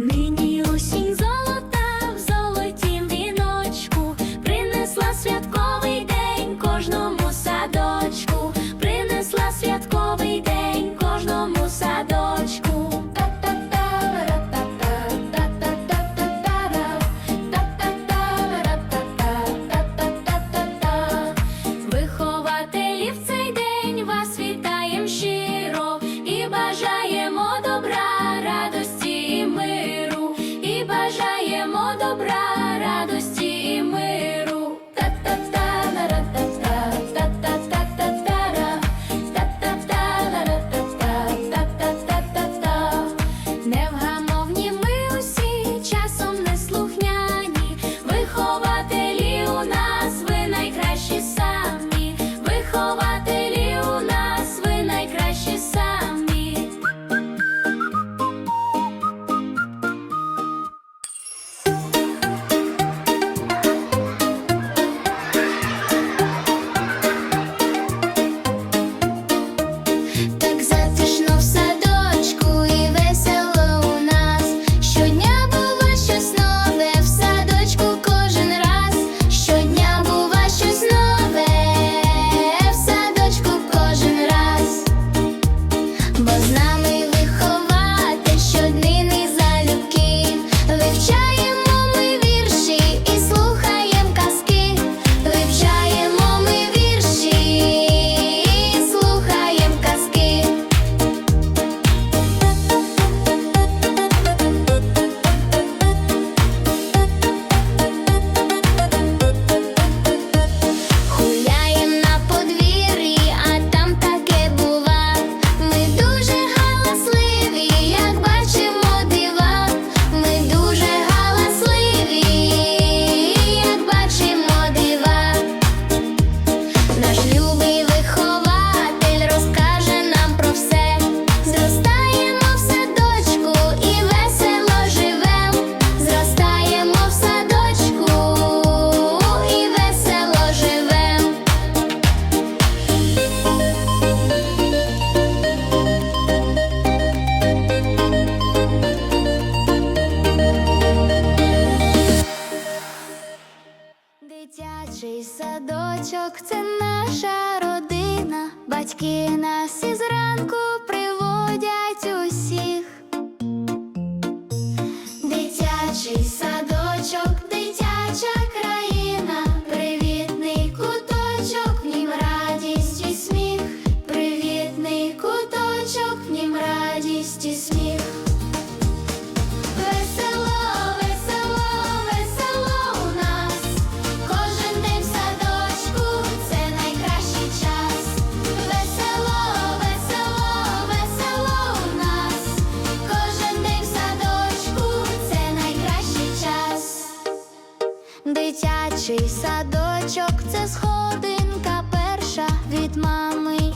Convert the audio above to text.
你。наш Дитячий садочок це наша родина, батьки нас із ранку. дитячий садочок, це сходинка перша від мами.